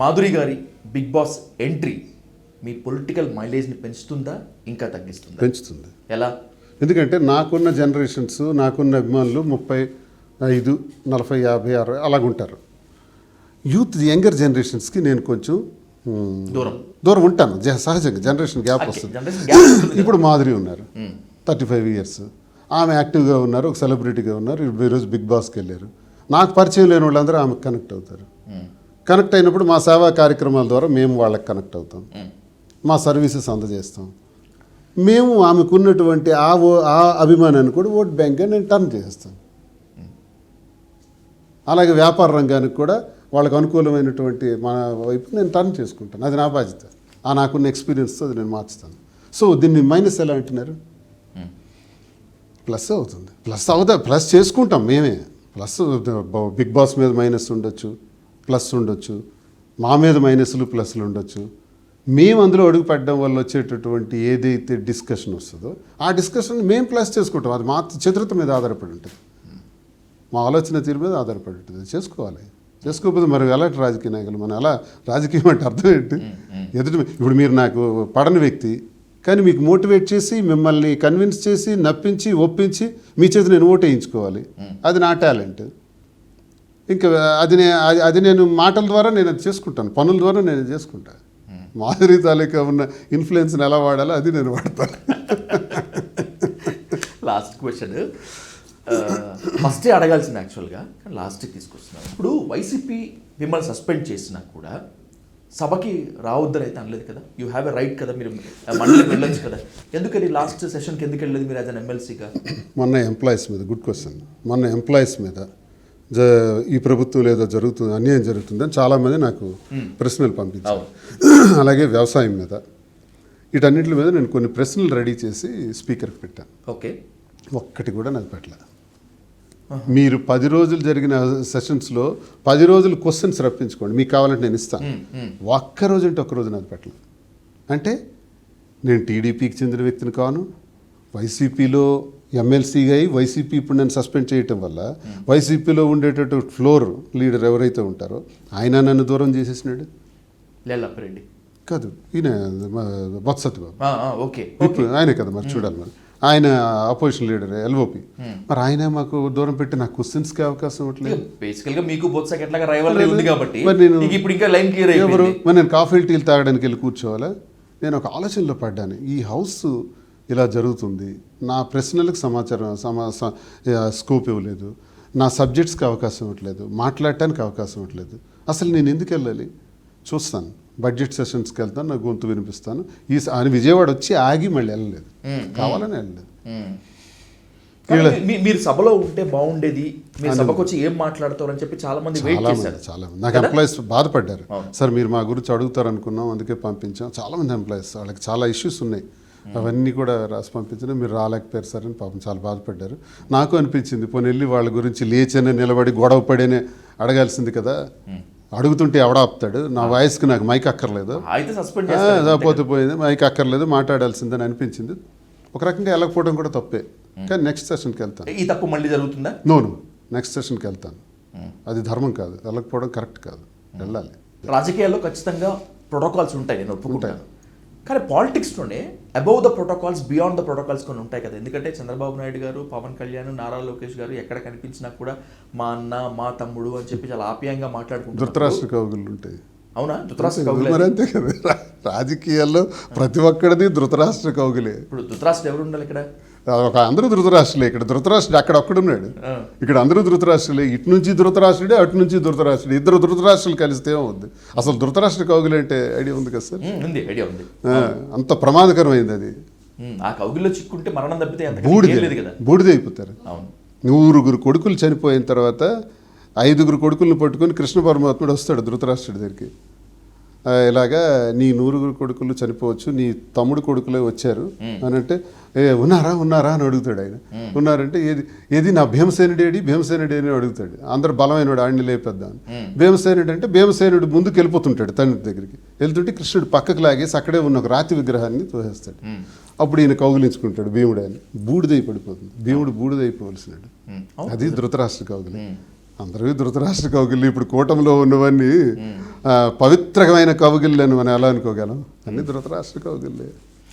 మాధురి గారి big Boss entry మీ political మైలేజ్ని పెంచుతుందా ఇంకా తగ్గిస్తుందా? పెంచుతుంది. ఎలా? ఎందుకంటే నాకున్న జనరేషన్స్ నాకున్న అభిమానులు ముప్పై ఐదు నలభై యాభై అరవై అలాగుంటారు. యూత్ యంగర్ జనరేషన్స్కి నేను కొంచెం దూరం. దూరం ఉంటాను. సహజంగా జనరేషన్ గ్యాప్ వస్తుంది. ఇప్పుడు మాధురి ఉన్నారు. Thirty five years. ఆమె యాక్టివ్గా ఉన్నారు ఒక సెలబ్రిటీగా ఉన్నారు. ఈరోజు బిగ్ బాస్కి వెళ్ళారు. నాకు పరిచయం లేని వాళ్ళందరూ ఆమెకు కనెక్ట్ అవుతారు. కనెక్ట్ అయినప్పుడు మా సేవా కార్యక్రమాల ద్వారా మేము వాళ్ళకి కనెక్ట్ అవుతాం. మా సర్వీసెస్ అందజేస్తాం. మేము ఆమెకున్నటువంటి ఆ ఓ ఆ అభిమానాన్ని కూడా ఓట్ బ్యాంక్గా నేను టర్న్ చేస్తాను అలాగే వ్యాపార రంగానికి కూడా వాళ్ళకు అనుకూలమైనటువంటి మన వైపు నేను టర్న్ చేసుకుంటాను. అది నా బాధ్యత. ఆ నాకున్న ఎక్స్పీరియన్స్తో అది నేను మార్చుతాను. సో దీన్ని మైనస్ ఎలా అంటున్నారు? ప్లస్ అవుతుంది. ప్లస్ అవుతా ప్లస్ చేసుకుంటాం మేమే. ప్లస్ బిగ్ బాస్ మీద మైనస్ ఉండొచ్చు. ప్లస్ ఉండొచ్చు. మా మీద మైనస్లు ప్లస్లు ఉండొచ్చు. మేము అందులో అడుగు పెట్టడం వల్ల వచ్చేటటువంటి ఏదైతే డిస్కషన్ వస్తుందో ఆ డిస్కషన్ మేము ప్లస్ చేసుకుంటాం. అది మా చతురత మీద ఆధారపడి ఉంటుంది. మా ఆలోచన తీరు మీద ఆధారపడి ఉంటుంది. చేసుకోవాలి. చేసుకోకపోతే మరి ఎలాంటి రాజకీయ నాయకులు? మనం ఎలా రాజకీయం అంటే అర్థం ఏంటి? ఎదుటి ఇప్పుడు మీరు నాకు పడని వ్యక్తి కానీ మీకు మోటివేట్ చేసి మిమ్మల్ని కన్విన్స్ చేసి నప్పించి ఒప్పించి మీ చేతి నేను ఓటు వేయించుకోవాలి. అది నా టాలెంట్. ఇంకా అది నే అది- నేను మాటల ద్వారా నేను అది చేసుకుంటాను. పనుల ద్వారా నేను చేసుకుంటాను మాధురి తాలూకా ఉన్న ఇన్ఫ్లుయెన్స్ని ఎలా వాడాలో అది నేను వాడతాను లాస్ట్ క్వశ్చన్ ఫస్టే అడగాల్సింది యాక్చువల్గా కానీ లాస్ట్కి తీసుకొస్తున్నాను ఇప్పుడు వైసీపీ మిమ్మల్ని సస్పెండ్ చేసినా కూడా సభకి రావద్దని అయితే అనలేదు కదా? యూ హ్యావ్ ఎ రైట్ కదా? మీరు మండలికి వెళ్ళొచ్చు కదా? ఎందుకని లాస్ట్ సెషన్కి ఎందుకు వెళ్ళలేదు మీరు యాజ్ అన్ ఎమ్మెల్సీగా మొన్న ఎంప్లాయీస్ మీద గుడ్ క్వశ్చన్ మొన్న ఎంప్లాయీస్ మీద జ ఈ ప్రభుత్వం ఏదో జరుగుతుంది అన్యాయం జరుగుతుందని చాలామంది నాకు ప్రశ్నలు పంపించారు. అలాగే వ్యవసాయం మీద. వీటన్నిటి మీద నేను కొన్ని ప్రశ్నలు రెడీ చేసి స్పీకర్కి పెట్టాను ఓకే. ఒక్కటి కూడా నాకు పెట్టలేదు మీరు పది రోజులు జరిగిన సెషన్స్లో పది రోజులు క్వశ్చన్స్ రప్పించుకోండి. మీకు కావాలంటే నేను ఇస్తాను ఒక్క రోజు అంటే ఒక్క రోజు నాకు పెట్టలేదు అంటే నేను టీడీపీకి చెందిన వ్యక్తిని కాను వైసీపీలో ఎమ్మెల్సీగా అయి వైసీపీ ఇప్పుడు నన్ను సస్పెండ్ చేయటం వల్ల వైసీపీలో ఉండేటట్టు ఫ్లోర్ లీడర్ ఎవరైతే ఉంటారో ఆయన నన్ను దూరం చేసేసినాడు? లేలప్పరెడ్డి కాదు ఈయన బొత్స సత్యబాబు ఆ, ఆ, ఓకే ఇప్పుడు ఆయనే కదా మరి చూడాలి మరి. ఆయన అపోజిషన్ లీడర్ ఎల్ఓపి మరి ఆయన మాకు దూరం పెట్టి నాకు క్వశ్చన్స్కి అవకాశం ఇవ్వట్లేదు. బేసికల్గా మీకు బొత్సకి ఎట్లాగా రైవల్ ఉంది కాబట్టి మరి నేను- ఇప్పుడు ఇంకా లైన్ క్లియర్ ఎవరు? మరి నేను కాఫీ టీలు తాగడానికి వెళ్ళి కూర్చోవాలా? నేను ఒక ఆలోచనలో పడ్డాను. ఈ హౌస్ ఇలా జరుగుతుంది. నా ప్రశ్నలకు సమాచారం సమా స్కోప్ ఇవ్వలేదు. నా సబ్జెక్ట్స్కి అవకాశం ఇవ్వట్లేదు. మాట్లాడటానికి అవకాశం ఇవ్వట్లేదు. అసలు నేను ఎందుకు వెళ్ళాలి? చూస్తాను. బడ్జెట్ సెషన్స్కి వెళ్తాను నా గొంతు వినిపిస్తాను. ఈ ఆయన విజయవాడ వచ్చి ఆగి మళ్ళీ వెళ్ళలేదు. కావాలని వెళ్ళలేదు. మీ- మీరు సభలో ఉంటే బాగుండేది. మీరు సభకు వచ్చి ఏం మాట్లాడతారు అని చెప్పి చాలా మంది వెయిట్ చాలా చేశారు. మంది చాలా మంది. నాకు ఎంప్లాయీస్ బాధపడ్డారు. సార్ మీరు మా గురించి అడుగుతారు అనుకున్నాం అందుకే పంపించాం. చాలా మంది ఎంప్లాయీస్ వాళ్ళకి చాలా ఇష్యూస్ ఉన్నాయి. అవన్నీ కూడా రాసి పంపించిన మీరు రాలేకపోయారు సార్ అని పాపం చాలా బాధపడ్డారు. నాకు అనిపించింది పోనీ వెళ్ళి వాళ్ళ గురించి లేచనే నిలబడి గొడవ పడేనే అడగాల్సింది కదా. అడుగుతుంటే ఎవడ ఆపుతాడు. నా వాయిస్కి నాకు మైక్ అక్కర్లేదు. పోతే పోయింది. మైక్ అక్కర్లేదు మాట్లాడాల్సిందని అనిపించింది. ఒక రకంగా వెళ్ళకపోవడం కూడా తప్పే. కానీ నెక్స్ట్ సెషన్కి వెళ్తాను. ఈ తప్పు మళ్ళీ జరుగుతుందా? నోను నెక్స్ట్ సెషన్కి వెళ్తాను. అది ధర్మం కాదు. వెళ్ళకపోవడం కరెక్ట్ కాదు. వెళ్ళాలి. రాజకీయాల్లో ఖచ్చితంగా ప్రోటోకాల్స్ ఉంటాయి నేను ఒప్పుకుంటాను. కానీ పాలిటిక్స్లోనే above the protocols beyond the protocols కొన్ని ఉంటాయి కదా. ఎందుకంటే చంద్రబాబు నాయుడు గారు పవన్ కళ్యాణ్ నారా లోకేష్ గారు ఎక్కడ కనిపించినా కూడా మా అన్న మా తమ్ముడు అని చెప్పి చాలా ఆప్యాయంగా మాట్లాడుకుంటారు ధృతరాష్ట్ర ఉంటాయి. అవునా? ధృతరాష్ట్ర కవులే? అంతే కదా. రాజకీయాల్లో ప్రతి ఒక్కడిది ధృతరాష్ట్ర కవుగులే ఇప్పుడు ధృతరాష్ట్ర ఎవరు ఉండాలి ఇక్కడ? ఒక అందరూ ధృతరాష్ట్రులే. ఇక్కడ ధృతరాష్ట్రుడు అక్కడ ఒక్కడున్నాడు. ఇక్కడ అందరూ ధృతరాష్ట్రులే. ఇటు నుంచి ధృతరాష్ట్రుడే అటు నుంచి ధృతరాష్ట్రుడు. ఇద్దరు ధృతరాష్ట్రులు కలిస్తే ఏమవుద్ది? అసలు ధృతరాష్ట్ర కవుగులు అంటే ఐడియా ఉంది కదా సార్? ఉంది ఐడియా ఉంది. అంత ప్రమాదకరమైంది అది. ఆ కౌగిల్లో చిక్కుంటే మరణం తప్పితే బూడిద కదా. బూడిదైపోతారు అవును. నూరుగురు కొడుకులు చనిపోయిన తర్వాత ఐదుగురు కొడుకులను పట్టుకొని కృష్ణ పరమాత్ముడు వస్తాడు ధృతరాష్ట్రుడి దగ్గరికి. ఇలాగా నీ నూరుగురు కొడుకులు చనిపోవచ్చు నీ తమ్ముడు కొడుకులే వచ్చారు అని అంటే ఏ ఉన్నారా ఉన్నారా అని అడుగుతాడు ఆయన. ఉన్నారంటే ఏది ఏది నా భీమసేనుడు ఏడి భీమసేనుడు అని అడుగుతాడు. అందరు బలమైనడు ఆడిని లేపేద్దాం భీమసేనుడు అంటే భీమసేనుడు ముందుకు వెళ్ళిపోతుంటాడు తండ్రి దగ్గరికి. వెళ్తుంటే కృష్ణుడు పక్కకు లాగేసి అక్కడే ఉన్న ఒక రాతి విగ్రహాన్ని తోసేస్తాడు. అప్పుడు ఈయన కౌగిలించుకుంటాడు భీముడు అని బూడిదై పడిపోతుంది. భీముడు బూడిదైపోవలసినాడు. అది ధృతరాష్ట్ర కౌగులి. అందరూ ధృతరాష్ట్ర కౌగిళ్ళు ఇప్పుడు కూటమిలో ఉన్నవన్నీ పవిత్రమైన కౌగిళ్ళు అని మనం ఎలా అనుకోగలం. అన్ని ధృతరాష్ట్ర కౌగిళ్ళే